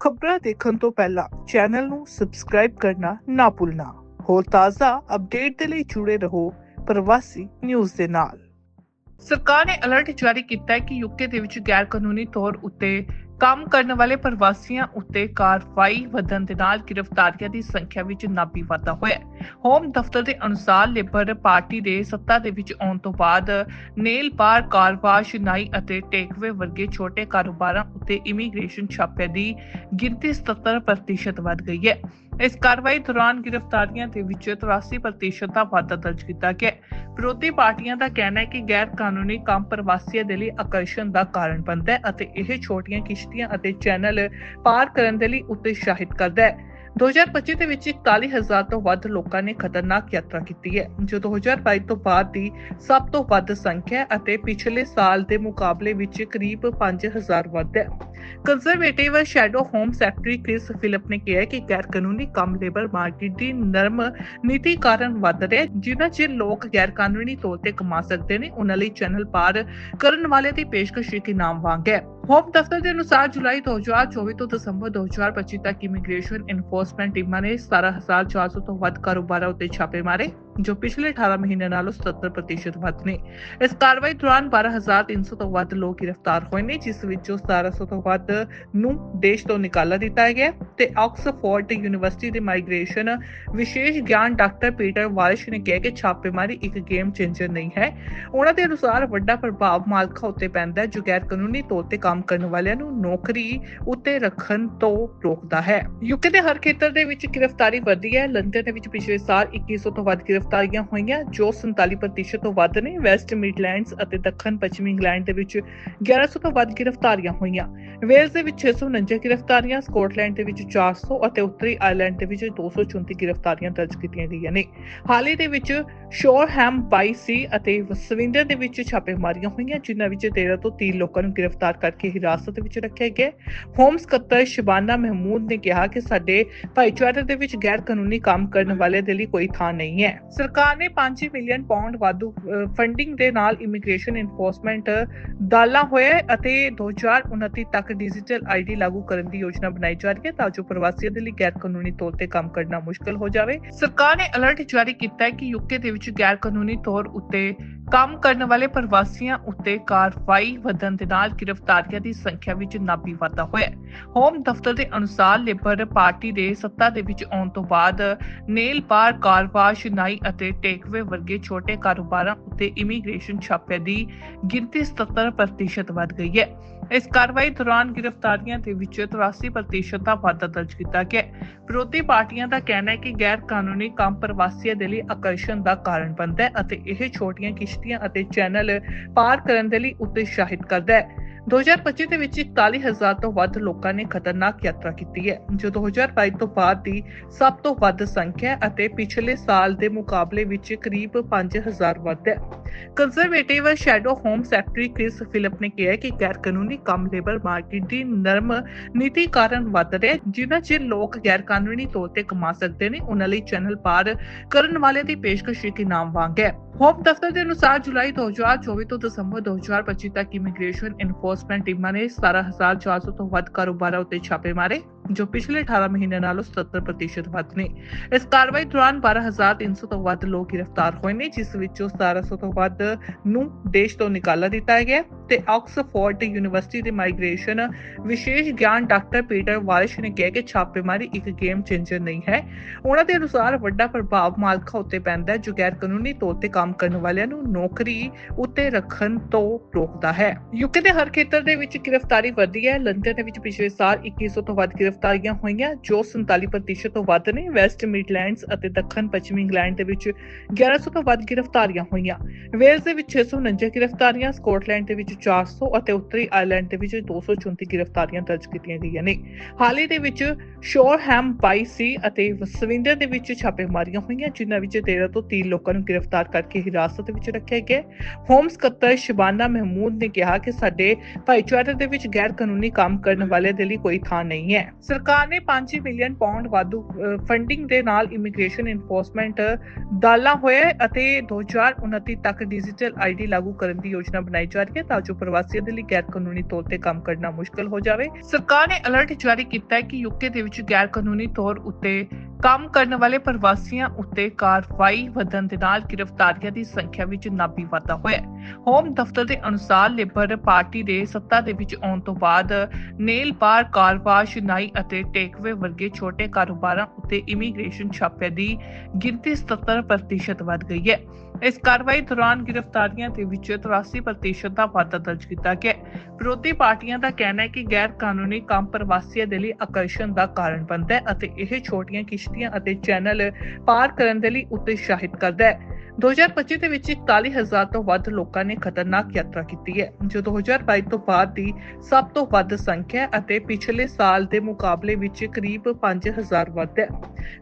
ਖਬਰਾਂ ਦੇਖਣ ਤੋਂ ਪਹਿਲਾਂ ਚੈਨਲ ਨੂੰ ਸਬਸਕ੍ਰਾਈਬ ਕਰਨਾ ਨਾ ਭੁੱਲਣਾ। ਹੋਰ ਤਾਜ਼ਾ ਅਪਡੇਟ ਦੇ ਲਈ ਜੁੜੇ ਰਹੋ ਪ੍ਰਵਾਸੀ ਨਿਊਜ਼ ਦੇ ਨਾਲ। ਸਰਕਾਰ ਨੇ ਅਲਰਟ ਜਾਰੀ ਕੀਤਾ ਹੈ ਕਿ ਯੂਕੇ ਦੇ ਵਿੱਚ ਗੈਰ ਕਾਨੂੰਨੀ ਤੌਰ ਉੱਤੇ ਕੰਮ ਕਰਨ ਵਾਲੇ ਪ੍ਰਵਾਸੀਆਂ ਉੱਤੇ ਕਾਰਵਾਈ ਵਧਣ ਦੇ ਨਾਲ ਗ੍ਰਿਫਤਾਰੀਆਂ ਦੀ ਸੰਖਿਆ ਵਿੱਚ ਨਾਬੀ ਵਾਧਾ ਹੋਇਆ ਹੋਮ ਦਫ਼ਤਰ ਦੇ ਅਨੁਸਾਰ ਲੇਬਰ ਪਾਰਟੀ ਦੇ ਸੱਤਾ ਦੇ ਵਿੱਚ ਆਉਣ ਤੋਂ ਬਾਅਦ ਨੇਲ ਬਾਰ ਕਾਰਵਾ ਨਾਈ ਅਤੇ ਟੇਕਵੇ ਵਰਗੇ ਛੋਟੇ ਕਾਰੋਬਾਰਾਂ ਉੱਤੇ ਇਮੀਗ੍ਰੇਸ਼ਨ ਛਾਪੇ ਦੀ ਗਿਣਤੀ 77% ਵੱਧ ਗਈ ਹੈ। ਇਸ ਕਾਰਵਾਈ ਦੌਰਾਨ ਗ੍ਰਿਫਤਾਰੀਆਂ ਦੇ ਵਿੱਚ 83% ਦਾ ਵਾਧਾ ਦਰਜ ਕੀਤਾ ਗਿਆ ਵਿਰੋਧੀ ਪਾਰਟੀਆਂ ਦਾ ਕਹਿਣਾ ਹੈ ਕਿ ਗੈਰ ਕਾਨੂੰਨੀ ਕੰਮ ਪ੍ਰਵਾਸੀਆਂ ਦੇ ਲਈ ਆਕਰਸ਼ਣ ਦਾ ਕਾਰਨ ਬਣਦਾ ਹੈ ਅਤੇ ਇਹ ਛੋਟੀਆਂ ਕਿਸ਼ਤੀਆਂ ਅਤੇ ਚੈਨਲ ਪਾਰ ਕਰਨ ਦੇ ਲਈ ਉਤਸ਼ਾਹਿਤ ਕਰਦਾ ਹੈ। 2025 ਦੇ ਵਿੱਚ 41000 ਤੋਂ ਵੱਧ ਲੋਕਾਂ ਨੇ ਖਤਰਨਾਕ ਯਾਤਰਾ ਕੀਤੀ ਹੈ, ਜੋ 2022 ਤੋਂ ਬਾਅਦ ਦੀ ਸਭ ਤੋਂ ਵੱਧ ਸੰਖਿਆ ਅਤੇ ਪਿਛਲੇ ਸਾਲ ਦੇ ਮੁਕਾਬਲੇ ਵਿੱਚ ਕਰੀਬ 5000 ਵੱਧ ਹੈ। Conservative shadow home secretary Chris Philip ਨੇ ਕਿਹਾ ਕਿ ਗੈਰ ਕਾਨੂੰਨੀ ਕੰਮ ਲੇਬਰ ਮਾਰਕੀਟ ਦੀ ਨਰਮ ਨੀਤੀ ਕਾਰਨ ਵੱਧ ਰਿਹਾ ਜਿਨ੍ਹਾਂ ਚ ਲੋਕ ਗੈਰ ਕਾਨੂੰਨੀ ਤੌਰ ਤੇ ਕਮਾ ਸਕਦੇ ਨੇ, ਉਹਨਾਂ ਲਈ ਚੈਨਲ ਪਾਰ ਕਰਨ ਵਾਲੇ ਦੀ ਪੇਸ਼ਕਸ਼ ਇੱਕ ਇਨਾਮ ਵਾਂਗ ਹੈ। ਹੋਮ ਦਫ਼ਤਰ ਦੇ ਅਨੁਸਾਰ ਜੁਲਾਈ 2024 ਤੋਂ ਦਸੰਬਰ 2025 ਤੱਕ ਇਮੀਗ੍ਰੇਸ਼ਨ ਇਨਫੋਰਸਮੈਂਟ ਟੀਮਾਂ ਨੇ 17400 ਤੋਂ ਵੱਧ ਕਾਰੋਬਾਰਾਂ ਉੱਤੇ ਛਾਪੇ ਮਾਰੇ। ਜੋ ਪਿਛਲੇ 18 ਮਹੀਨਿਆਂ ਨਾਲੋਂ 77% ਵੱਧ ਨੇ। ਇਸ ਕਾਰਵਾਈ ਦੌਰਾਨ 12300 ਤੋਂ ਵੱਧ ਲੋਕ ਗ੍ਰਿਫਤਾਰ ਹੋਏ ਨੇ, ਜਿਸ ਵਿੱਚੋਂ 1700 ਤੋਂ ਵੱਧ ਨੂੰ ਦੇਸ਼ ਤੋਂ ਨਿਕਾਲਾ ਦਿੱਤਾ ਗਿਆ ਤੇ ਆਕਸਫੋਰਡ ਯੂਨੀਵਰਸਿਟੀ ਦੇ ਮਾਈਗ੍ਰੇਸ਼ਨ ਵਿਸ਼ੇਸ਼ ਗਿਆਨ ਡਾਕਟਰ ਪੀਟਰ ਵਾਲਿਸ਼ ਨੇ ਕਿਹਾ ਕਿ ਛਾਪੇਮਾਰੀ ਇੱਕ ਗੇਮ ਚੇਂਜਰ ਨਹੀਂ ਹੈ। ਉਹਨਾਂ ਦੇ ਅਨੁਸਾਰ ਵੱਡਾ ਪ੍ਰਭਾਵ ਮਾਲਕਾਂ ਉੱਤੇ ਪੈਂਦਾ ਹੈ, ਜੋ ਗੈਰ ਕਾਨੂੰਨੀ ਤੌਰ ਤੇ ਕੰਮ ਕਰਨ ਵਾਲਿਆਂ ਨੂੰ ਨੌਕਰੀ ਉੱਤੇ ਰੱਖਣ ਤੋਂ ਰੋਕਦਾ ਹੈ। ਯੂਕੇ ਦੇ ਹਰ ਖੇਤਰ ਦੇ ਵਿੱਚ ਗ੍ਰਿਫਤਾਰੀ ਵਧੀ ਹੈ। ਲੰਡਨ ਦੇ ਵਿੱਚ ਪਿਛਲੇ ਸਾਲ 2100 ਤੋਂ ਵੱਧ ਗ੍ਰਿਫਤਾਰੀਆਂ ਹੋਈਆਂ, ਜੋ 47% ਤੋਂ ਵੱਧ ਨੇ। ਵੈਸਟ ਮਿਡਲੈਂਡਸ ਅਤੇ ਦੱਖਣ ਪੱਛਮੀ ਇੰਗਲੈਂਡ ਦੇ ਵਿੱਚ 1100 ਤੋਂ ਵੱਧ ਗ੍ਰਿਫਤਾਰੀਆਂ ਹੋਈਆਂ। ਵੇਲਜ਼ ਦੇ ਵਿੱਚ 649 ਗ੍ਰਿਫਤਾਰੀਆਂ, ਸਕਾਟਲੈਂਡ ਦੇ ਵਿੱਚ 400 ਅਤੇ ਉੱਤਰੀ ਆਇਰਲੈਂਡ ਦੇ ਵਿੱਚ 234 ਗ੍ਰਿਫਤਾਰੀਆਂ ਦਰਜ ਕੀਤੀਆਂ ਗਈਆਂ ਨੇ। ਹਾਲ ਹੀ ਦੇ ਵਿੱਚ ਸ਼ੋਰਹੈਮ ਬਾਈ ਸੀ ਅਤੇ ਸਵਿੰਡਰ ਦੇ ਵਿੱਚ ਛਾਪੇਮਾਰੀਆਂ ਹੋਈਆਂ, ਜਿਨ੍ਹਾਂ ਵਿੱਚ 13 ਤੋਂ 30 ਲੋਕਾਂ ਨੂੰ ਗ੍ਰਿਫਤਾਰ ਕਰਕੇ ਹਿਰਾਸਤ ਵਿੱਚ ਰੱਖਿਆ ਗਿਆ ਹੋਮ ਸਕੱਤਰ ਸ਼ਬਾਨਾ ਮਹਿਮੂਦ ਨੇ ਕਿਹਾ ਕਿ ਸਾਡੇ ਭਾਈਚਾਰੇ ਦੇ ਵਿੱਚ ਗੈਰ ਕਾਨੂੰਨੀ ਕੰਮ ਕਰਨ ਵਾਲੇ ਦੇ ਲਈ ਕੋਈ ਥਾਂ ਨਹੀਂ ਹੈ। ਸਰਕਾਰ ਨੇ 5 ਮਿਲੀਅਨ ਪਾਉਂਡ ਵਾਧੂ ਫੰਡਿੰਗ ਦੇ ਨਾਲ ਇਮੀਗ੍ਰੇਸ਼ਨ ਇਨਫੋਰਸਮੈਂਟ ਦਾਲਾ ਹੋਇਆ ਹੈ ਅਤੇ 2029 ਤੱਕ ਡਿਜੀਟਲ ਆਈਡੀ ਲਾਗੂ ਕਰਨ ਦੀ ਯੋਜਨਾ ਬਣਾਈ ਜਾ ਰਹੀ ਹੈ ਤਾਂ ਜੋ ਪ੍ਰਵਾਸੀਆਂ ਦੇ ਲਈ ਗੈਰ ਕਾਨੂੰਨੀ ਤੌਰ ਤੇ ਕੰਮ ਕਰਨਾ ਮੁਸ਼ਕਲ ਹੋ ਜਾਵੇ। ਸਰਕਾਰ ਨੇ ਅਲਰਟ ਜਾਰੀ ਕੀਤਾ ਹੈ ਕਿ ਯੂਕੇ ਦੇ ਵਿੱਚ ਗੈਰ ਕਾਨੂੰਨੀ ਤੌਰ ਉੱਤੇ ਕੰਮ ਕਰਨ ਵਾਲੇ ਪ੍ਰਵਾਸੀਆਂ ਉੱਤੇ ਕਾਰਵਾਈ ਵਧਣ ਦੇ ਨਾਲ ਗ੍ਰਿਫਤਾਰੀਆਂ ਦੀ ਸੰਖਿਆ ਵਿੱਚ ਨਾਬੀ ਵਾਧਾ ਹੋਇਆ ਹੈ। ਹੋਮ ਦਫ਼ਤਰ ਦੇ ਅਨੁਸਾਰ ਲੇਬਰ ਪਾਰਟੀ ਦੇ ਸੱਤਾ ਦੇ ਵਿੱਚ ਆਉਣ ਤੋਂ ਬਾਅਦ ਨੇਲ ਬਾਰ ਕਾਰਵਾ ਨਾਈ ਅਤੇ ਟੇਕਵੇ ਵਰਗੇ ਛੋਟੇ ਕਾਰੋਬਾਰਾਂ ਉੱਤੇ ਇਮੀਗ੍ਰੇਸ਼ਨ ਛਾਪਿਆਂ ਦੀ ਗਿਣਤੀ 77% ਵੱਧ ਗਈ ਹੈ। ਇਸ ਕਾਰਵਾਈ ਦੌਰਾਨ ਗ੍ਰਿਫਤਾਰੀਆਂ ਦੇ ਵਿੱਚ 83% ਦਾ ਵਾਧਾ ਦਰਜ ਕੀਤਾ ਗਿਆ ਵਿਰੋਧੀ ਪਾਰਟੀਆਂ ਦਾ ਕਹਿਣਾ ਹੈ ਕਿ ਗੈਰ ਕਾਨੂੰਨੀ ਕੰਮ ਪ੍ਰਵਾਸੀਆਂ ਦੇ ਲਈ ਆਕਰਸ਼ਣ ਦਾ ਕਾਰਨ ਬਣਦਾ ਹੈ ਅਤੇ ਇਹ ਛੋਟੀਆਂ ਕਿਸ਼ਤੀਆਂ ਅਤੇ ਚੈਨਲ ਪਾਰ ਕਰਨ ਦੇ ਲਈ ਉਤਸ਼ਾਹਿਤ ਕਰਦਾ ਹੈ। 2025 ਦੇ ਵਿੱਚ 41000 ਤੋਂ ਵੱਧ ਲੋਕਾਂ ਨੇ ਖਤਰਨਾਕ ਯਾਤਰਾ ਕੀਤੀ ਹੈ, ਜੋ 2022 ਤੋਂ ਬਾਅਦ ਦੀ ਸਭ ਤੋਂ ਵੱਧ ਸੰਖਿਆ ਅਤੇ ਪਿਛਲੇ ਸਾਲ ਦੇ ਮੁਕਾਬਲੇ ਵਿੱਚ ਕਰੀਬ 5000 ਵੱਧ ਹੈ। Conservative shadow home secretary Chris Philip ਨੇ ਕਿਹਾ ਹੈ ਕਿ ਗੈਰ ਕਾਨੂੰਨੀ ਕੰਮ ਲੇਬਰ ਮਾਰਕੀਟ ਦੀ ਨਰਮ ਨੀਤੀ ਕਾਰਨ ਵੱਧ ਰਿਹਾ ਜਿਨ੍ਹਾਂ 'ਚ ਲੋਕ ਗੈਰ ਕਾਨੂੰਨੀ ਤੌਰ ਤੇ ਕਮਾ ਸਕਦੇ ਨੇ, ਉਹਨਾਂ ਲਈ ਚੈਨਲ ਪਾਰ ਕਰਨ ਵਾਲੇ ਦੀ ਪੇਸ਼ਕਸ਼ ਇੱਕ ਇਨਾਮ ਵਾਂਗ ਹੈ। ਹੋਮ ਦਫ਼ਤਰ ਦੇ ਅਨੁਸਾਰ ਜੁਲਾਈ 2024 ਤੋਂ ਦਸੰਬਰ 2025 ਤੱਕ ਇਮੀਗ੍ਰੇਸ਼ਨ ਇਨਫੋਰਸਮੈਂਟ ਟੀਮਾਂ ਨੇ 17400 ਤੋਂ ਵੱਧ ਕਾਰੋਬਾਰਾਂ ਉੱਤੇ ਛਾਪੇ ਮਾਰੇ। ਜੋ ਪਿਛਲੇ 18 ਮਹੀਨਿਆਂ ਨਾਲੋਂ 77% ਵੱਧ ਨੇ। ਇਸ ਕਾਰਵਾਈ ਦੌਰਾਨ 12300 ਤੋਂ ਵੱਧ ਲੋਕ ਗ੍ਰਿਫਤਾਰ ਹੋਏ ਨੇ, ਜਿਸ ਵਿੱਚੋਂ 1700 ਤੋਂ ਵੱਧ ਨੂੰ ਦੇਸ਼ ਤੋਂ ਨਿਕਾਲਾ ਦਿੱਤਾ ਗਿਆ ਤੇ ਆਕਸਫੋਰਡ ਯੂਨੀਵਰਸਿਟੀ ਦੇ ਮਾਈਗ੍ਰੇਸ਼ਨ, ਵਿਸ਼ੇਸ਼ ਗਿਆਨ ਡਾਕਟਰ ਪੀਟਰ ਵਾਲਿਸ਼ ਨੇ ਕਿਹਾ ਕਿ ਛਾਪੇਮਾਰੀ ਇੱਕ ਗੇਮ ਚੇਂਜਰ ਨਹੀਂ ਹੈ। ਉਹਨਾਂ ਦੇ ਅਨੁਸਾਰ ਵੱਡਾ ਪ੍ਰਭਾਵ ਮਾਲਕਾਂ ਉੱਤੇ ਪੈਂਦਾ ਹੈ, ਜੋ ਗੈਰ ਕਾਨੂੰਨੀ ਤੌਰ ਤੇ ਕੰਮ ਕਰਨ ਵਾਲਿਆਂ ਨੂੰ ਨੌਕਰੀ ਉੱਤੇ ਰੱਖਣ ਤੋਂ ਰੋਕਦਾ ਹੈ। ਯੂਕੇ ਦੇ ਹਰ ਖੇਤਰ ਦੇ ਵਿੱਚ ਗ੍ਰਿਫਤਾਰੀ ਵਧੀ ਹੈ। ਲੰਡਨ ਦੇ ਵਿੱਚ ਪਿਛਲੇ ਸਾਲ 2100 ਤੋਂ ਵੱਧ ਗ੍ਰਿਫਤਾਰੀਆਂ ਹੋਈਆਂ, ਜੋ 47% ਤੋਂ ਵੱਧ ਨੇ। ਵੈਸਟ ਮਿਡਲੈਂਡਸ ਅਤੇ ਦੱਖਣ ਪੱਛਮੀ ਇੰਗਲੈਂਡ ਦੇ ਵਿੱਚ 1100 ਤੋਂ ਵੱਧ ਗ੍ਰਿਫਤਾਰੀਆਂ ਹੋਈਆਂ। ਵੇਲਸ ਦੇ ਵਿੱਚ 649 ਗ੍ਰਿਫਤਾਰੀਆਂ, ਸਕਾਟਲੈਂਡ ਦੇ ਵਿੱਚ 400 ਅਤੇ ਉੱਤਰੀ ਆਇਰਲੈਂਡ ਦੇ ਵਿੱਚ 234 ਗ੍ਰਿਫਤਾਰੀਆਂ ਦਰਜ ਕੀਤੀਆਂ ਗਈਆਂ ਨੇ। ਹਾਲ ਦੇ ਵਿੱਚ ਸ਼ੋਰਹੈਮ ਬਾਈ ਸੀ ਅਤੇ ਸਵਿੰਡਰ ਦੇ ਵਿੱਚ ਛਾਪੇਮਾਰੀਆਂ ਹੋਈਆਂ, ਜਿਨ੍ਹਾਂ ਵਿੱਚ 13 ਤੋਂ 30 ਲੋਕਾਂ ਨੂੰ ਗ੍ਰਿਫਤਾਰ ਕਰਕੇ ਹਿਰਾਸਤ ਵਿੱਚ ਰੱਖਿਆ ਗਿਆ। ਹੋਮ ਸਕੱਤਰ ਸ਼ਬਾਨਾ ਮਹਿਮੂਦ ਨੇ ਕਿਹਾ ਕਿ ਸਾਡੇ ਭਾਈਚਾਰੇ ਦੇ ਵਿੱਚ ਗੈਰ ਕਾਨੂੰਨੀ ਕੰਮ ਕਰਨ ਵਾਲੇ ਦੇ ਲਈ ਕੋਈ ਥਾਂ ਨਹੀਂ ਹੈ। ਸਰਕਾਰ ਨੇ 5 ਮਿਲੀਅਨ ਪਾਉਂਡ ਵਾਧੂ ਫੰਡਿੰਗ ਦੇ ਨਾਲ ਇਮੀਗ੍ਰੇਸ਼ਨ ਇਨਫੋਰਸਮੈਂਟ ਦਾਲਾ ਹੋਇਆ ਹੈ ਅਤੇ 2029 ਤੱਕ ਡਿਜੀਟਲ ਆਈਡੀ ਲਾਗੂ ਕਰਨ ਦੀ ਯੋਜਨਾ ਬਣਾਈ ਜਾ ਰਹੀ ਹੈ ਤਾਂ ਜੋ ਪ੍ਰਵਾਸੀਆਂ ਦੇ ਲਈ ਗੈਰ ਕਾਨੂੰਨੀ ਤੌਰ ਤੇ ਕੰਮ ਕਰਨਾ ਮੁਸ਼ਕਲ ਹੋ ਜਾਵੇ। ਸਰਕਾਰ ਨੇ ਅਲਰਟ ਜਾਰੀ ਕੀਤਾ ਹੈ ਕਿ ਯੂਕੇ ਦੇ ਵਿੱਚ ਗੈਰ ਕਾਨੂੰਨੀ ਤੌਰ ਉੱਤੇ ਕੰਮ ਕਰਨ ਵਾਲੇ ਪ੍ਰਵਾਸੀਆਂ ਉੱਤੇ ਕਾਰਵਾਈ ਵਧਣ ਦੇ ਨਾਲ ਗ੍ਰਿਫਤਾਰੀਆਂ ਦੀ ਸੰਖਿਆ ਵਿੱਚ ਨਾਬੀ ਵਾਧਾ ਹੋਇਆ ਹੈ। ਹੋਮ ਦਫ਼ਤਰ ਦੇ ਅਨੁਸਾਰ ਲੇਬਰ ਪਾਰਟੀ ਦੇ ਸੱਤਾ ਦੇ ਵਿੱਚ ਆਉਣ ਤੋਂ ਬਾਅਦ ਨੇਲ ਬਾਰ ਕਾਰਵਾਸ਼ ਨਾਈ ਅਤੇ ਟੇਕਵੇ ਵਰਗੇ ਛੋਟੇ ਕਾਰੋਬਾਰਾਂ ਉੱਤੇ ਇਮੀਗ੍ਰੇਸ਼ਨ ਛਾਪਿਆਂ ਦੀ ਗਿਣਤੀ 77% ਵੱਧ ਗਈ ਹੈ। ਇਸ ਕਾਰਵਾਈ ਦੌਰਾਨ ਗ੍ਰਿਫਤਾਰੀਆਂ ਦੇ ਵਿੱਚ 83% ਦਾ ਵਾਧਾ ਦਰਜ ਕੀਤਾ ਗਿਆ ਵਿਰੋਧੀ ਪਾਰਟੀਆਂ ਦਾ ਕਹਿਣਾ ਹੈ ਕਿ ਗੈਰ ਕਾਨੂੰਨੀ ਕੰਮ ਪ੍ਰਵਾਸੀਆਂ ਦੇ ਲਈ ਆਕਰਸ਼ਣ ਦਾ ਕਾਰਨ ਬਣਦਾ ਹੈ ਅਤੇ ਇਹ ਛੋਟੀਆਂ ਕਿਸ਼ਤੀਆਂ ਅਤੇ ਚੈਨਲ ਪਾਰ ਕਰਨ ਦੇ ਲਈ ਉਤਸ਼ਾਹਿਤ ਕਰਦਾ ਹੈ। 2025 ਦੇ ਵਿੱਚ 41000 ਤੋਂ ਵੱਧ ਲੋਕਾਂ ਨੇ ਖਤਰਨਾਕ ਯਾਤਰਾ ਕੀਤੀ ਹੈ ਜੋ 2022 ਤੋਂ ਬਾਅਦ ਦੀ ਸਭ ਤੋਂ ਵੱਧ ਸੰਖਿਆ ਅਤੇ ਪਿਛਲੇ ਸਾਲ ਦੇ ਮੁਕਾਬਲੇ ਵਿੱਚ ਕਰੀਬ 5000 ਵੱਧ ਹੈ।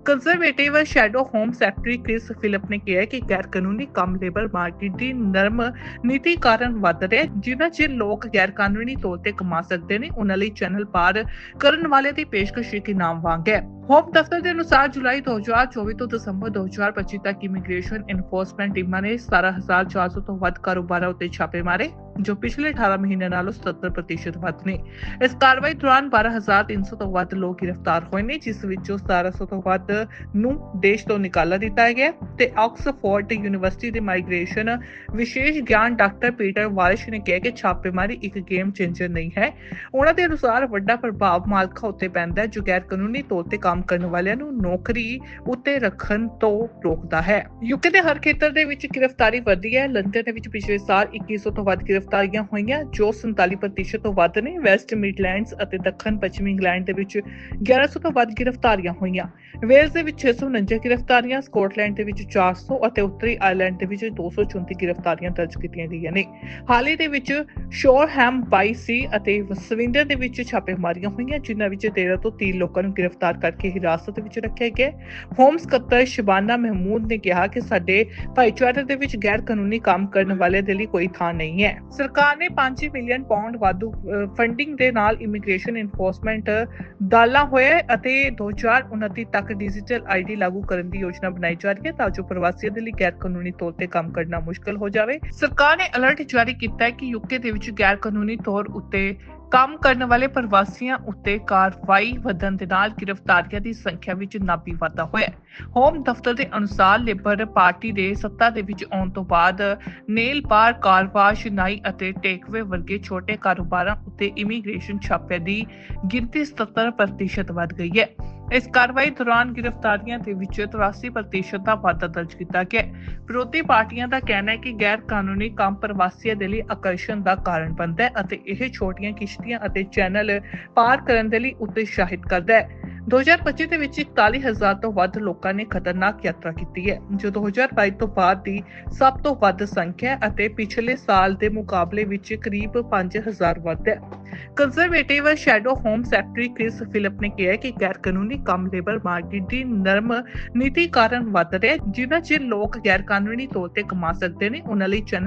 Conservative shadow home secretary Chris Philip ਨੇ ਕਿਹਾ ਕਿ ਗੈਰ ਕਾਨੂੰਨੀ ਕੰਮ ਲੇਬਰ ਮਾਰਕੀਟ ਦੀ ਨਰਮ ਨੀਤੀ ਕਾਰਨ ਵੱਧ ਰਿਹਾ ਜਿਨ੍ਹਾਂ 'ਚ ਲੋਕ ਗੈਰ ਕਾਨੂੰਨੀ ਤੌਰ ਤੇ ਕਮਾ ਸਕਦੇ ਨੇ, ਉਹਨਾਂ ਲਈ ਚੈਨਲ ਪਾਰ ਕਰਨ ਵਾਲੇ ਦੀ ਪੇਸ਼ਕਸ਼ ਇੱਕ ਇਨਾਮ ਵਾਂਗ ਹੈ। ਹੋਮ ਦਫ਼ਤਰ ਦੇ ਅਨੁਸਾਰ ਜੁਲਾਈ 2024 ਤੋਂ ਦਸੰਬਰ 2025 ਤੱਕ ਇਮੀਗ੍ਰੇਸ਼ਨ ਇਨਫੋਰਸਮੈਂਟ ਟੀਮਾਂ ਨੇ 17400 ਤੋਂ ਵੱਧ ਕਾਰੋਬਾਰਾਂ ਉੱਤੇ ਛਾਪੇ ਮਾਰੇ। ਜੋ ਪਿਛਲੇ 18 ਮਹੀਨਿਆਂ ਨਾਲੋਂ 77% ਵੱਧ ਨੇ। ਇਸ ਕਾਰਵਾਈ ਦੌਰਾਨ 12300 ਤੋਂ ਵੱਧ ਲੋਕ ਗ੍ਰਿਫਤਾਰ ਹੋਏ ਨੇ, ਜਿਸ ਵਿੱਚੋਂ 1700 ਤੋਂ ਵੱਧ ਨੂੰ ਦੇਸ਼ ਤੋਂ ਨਿਕਾਲਾ ਦਿੱਤਾ ਗਿਆ ਤੇ ਆਕਸਫੋਰਡ ਯੂਨੀਵਰਸਿਟੀ ਦੇ ਮਾਈਗ੍ਰੇਸ਼ਨ ਵਿਸ਼ੇਸ਼ ਗਿਆਨ ਡਾਕਟਰ ਪੀਟਰ ਵਾਰਿਸ਼ ਨੇ ਕਿਹਾ ਕਿ ਛਾਪੇਮਾਰੀ ਇੱਕ ਗੇਮ ਚੇਂਜਰ ਨਹੀਂ ਹੈ। ਉਹਨਾਂ ਦੇ ਅਨੁਸਾਰ ਵੱਡਾ ਪ੍ਰਭਾਵ ਮਾਲਕਾਂ ਉੱਤੇ ਪੈਂਦਾ ਹੈ, ਜੋ ਗੈਰ ਕਾਨੂੰਨੀ ਤੌਰ ਤੇ ਕੰਮ ਕਰਨ ਵਾਲਿਆਂ ਨੂੰ ਨੌਕਰੀ ਉੱਤੇ ਰੱਖਣ ਤੋਂ ਰੋਕਦਾ ਹੈ। ਯੂਕੇ ਦੇ ਹਰ ਖੇਤਰ ਦੇ ਵਿੱਚ ਗ੍ਰਿਫਤਾਰੀ ਵਧੀ ਹੈ। ਲੰਡਨ ਦੇ ਵਿੱਚ ਪਿਛਲੇ ਸਾਲ 2100 ਤੋਂ ਵੱਧ ਗ੍ਰਿਫ਼ਤਾਰ ਗ੍ਰਿਫਤਾਰੀਆਂ ਹੋਈਆਂ, ਜੋ 47% ਤੋਂ ਵੱਧ ਨੇ। ਵੈਸਟ ਮਿਡਲੈਂਡਸ ਅਤੇ ਦੱਖਣ ਪੱਛਮੀ ਇੰਗਲੈਂਡ ਦੇ ਵਿੱਚ 1100 ਤੋਂ ਵੱਧ ਗ੍ਰਿਫਤਾਰੀਆਂ ਹੋਈਆਂ। ਵੇਲਸ ਦੇ ਵਿੱਚ 649 ਗ੍ਰਿਫਤਾਰੀਆਂ ਸਕਾਟਲੈਂਡ ਦੇ ਵਿੱਚ 400 ਅਤੇ ਉੱਤਰੀ ਆਇਰਲੈਂਡ ਦੇ ਵਿੱਚ 234 ਗ੍ਰਿਫਤਾਰੀਆਂ ਦਰਜ ਕੀਤੀਆਂ ਗਈਆਂ ਨੇ। ਹਾਲ ਦੇ ਵਿੱਚ ਸ਼ੋਰਹੈਮ ਬਾਈ ਸੀ ਅਤੇ ਸਵਿੰਡਰ ਦੇ ਵਿੱਚ ਛਾਪੇਮਾਰੀਆਂ ਹੋਈਆਂ, ਜਿਨ੍ਹਾਂ ਵਿੱਚ 13 ਤੋਂ 30 ਲੋਕਾਂ ਨੂੰ ਗ੍ਰਿਫਤਾਰ ਕਰਕੇ ਹਿਰਾਸਤ ਵਿੱਚ ਰੱਖਿਆ ਗਿਆ। ਹੋਮ ਸਕੱਤਰ ਸ਼ਬਾਨਾ ਮਹਿਮੂਦ ਨੇ ਕਿਹਾ ਕਿ ਸਾਡੇ ਭਾਈਚਾਰੇ ਦੇ ਵਿੱਚ ਗੈਰ ਕਾਨੂੰਨੀ ਕੰਮ ਕਰਨ ਵਾਲੇ ਦੇ ਲਈ ਕੋਈ ਥਾਂ ਨਹੀਂ ਹੈ। ਸਰਕਾਰ ਨੇ 5 ਮਿਲੀਅਨ ਪਾਉਂਡ ਵਾਧੂ ਅਹ, ਫੰਡਿੰਗ ਦੇ ਨਾਲ ਇਮੀਗ੍ਰੇਸ਼ਨ ਇਨਫੋਰਸਮੈਂਟ ਦਾਲਾ ਹੋਇਆ ਅਤੇ 2029 ਤੱਕ ਡਿਜੀਟਲ ਆਈਡੀ ਲਾਗੂ ਕਰਨ ਦੀ ਯੋਜਨਾ ਬਣਾਈ ਜਾ ਰਹੀ ਹੈ ਤਾਂ ਜੋ ਪ੍ਰਵਾਸੀਆਂ ਦੇ ਲਈ ਗੈਰ ਕਾਨੂੰਨੀ ਤੌਰ ਤੇ ਕੰਮ ਕਰਨਾ ਮੁਸ਼ਕਲ ਹੋ ਜਾਵੇ। ਸਰਕਾਰ ਨੇ ਅਲਰਟ ਜਾਰੀ ਕੀਤਾ ਹੈ ਕਿ ਯੂਕੇ ਦੇ ਵਿੱਚ ਗੈਰ ਕਾਨੂੰਨੀ ਤੌਰ ਉੱਤੇ ਕੰਮ ਕਰਨ ਵਾਲੇ ਪ੍ਰਵਾਸੀਆਂ ਉੱਤੇ ਕਾਰਵਾਈ ਵਧਣ ਦੇ ਨਾਲ ਗ੍ਰਿਫਤਾਰੀਆਂ ਦੀ ਸੰਖਿਆ ਵਿੱਚ ਨਾਬੀ ਵਾਧਾ ਹੋਇਆ ਹੈ। ਹੋਮ ਦਫ਼ਤਰ ਦੇ ਅਨੁਸਾਰ ਲੇਬਰ ਪਾਰਟੀ ਦੇ ਸੱਤਾ ਦੇ ਵਿੱਚ ਆਉਣ ਤੋਂ ਬਾਅਦ ਨੇਲ ਬਾਰ ਕਾਰਵਾਸ਼ ਨਾਈ ਅਤੇ ਟੇਕਵੇ ਵਰਗੇ ਛੋਟੇ ਕਾਰੋਬਾਰਾਂ ਉੱਤੇ ਇਮੀਗ੍ਰੇਸ਼ਨ ਛਾਪਿਆਂ ਦੀ ਗਿਣਤੀ 77% ਵੱਧ ਗਈ ਹੈ। ਇਸ ਕਾਰਵਾਈ ਦੌਰਾਨ ਗ੍ਰਿਫਤਾਰੀਆਂ ਦੇ ਵਿੱਚ 83% ਦਾ ਵਾਧਾ ਦਰਜ ਕੀਤਾ ਗਿਆ ਵਿਰੋਧੀ ਪਾਰਟੀਆਂ ਦਾ ਕਹਿਣਾ ਹੈ ਕਿ ਗੈਰ ਕਾਨੂੰਨੀ ਕੰਮ ਪ੍ਰਵਾਸੀਆਂ ਦੇ ਲਈ ਆਕਰਸ਼ਣ ਦਾ ਕਾਰਨ ਬਣਦਾ ਹੈ ਅਤੇ ਇਹ ਛੋਟੀਆਂ ਕਿਸ਼ਤੀਆਂ ਅਤੇ ਚੈਨਲ ਪਾਰ ਕਰਨ ਦੇ ਲਈ ਉਤਸ਼ਾਹਿਤ ਕਰਦਾ ਹੈ। 2025 ਦੇ ਵਿੱਚ 41000 ਤੋਂ ਵੱਧ ਲੋਕਾਂ ਨੇ ਖਤਰਨਾਕ ਯਾਤਰਾ ਕੀਤੀ ਹੈ ਜੋ 2022 ਤੋਂ ਬਾਅਦ ਦੀ ਸਭ ਤੋਂ ਵੱਧ ਸੰਖਿਆ ਅਤੇ ਪਿਛਲੇ ਸਾਲ ਦੇ ਮੁਕਾਬਲੇ ਵਿੱਚ ਕਰੀਬ 5000 ਵੱਧ ਹੈ। Conservative shadow home secretary Chris Philip ਨੇ ਕਿਹਾ ਕਿ ਗੈਰ ਕਾਨੂੰਨੀ ਕੰਮ ਲੇਬਰ ਮਾਰਕੀਟ ਦੀ ਨਰਮ ਨੀਤੀ ਕਾਰਨ ਵੱਧ ਰਿਹਾ ਜਿਨ੍ਹਾਂ 'ਚ ਲੋਕ ਗੈਰ ਕਾਨੂੰਨੀ ਤੌਰ ਤੇ ਕਮਾ ਸਕਦੇ ਨੇ, ਉਹਨਾਂ ਲਈ ਚੈਨਲ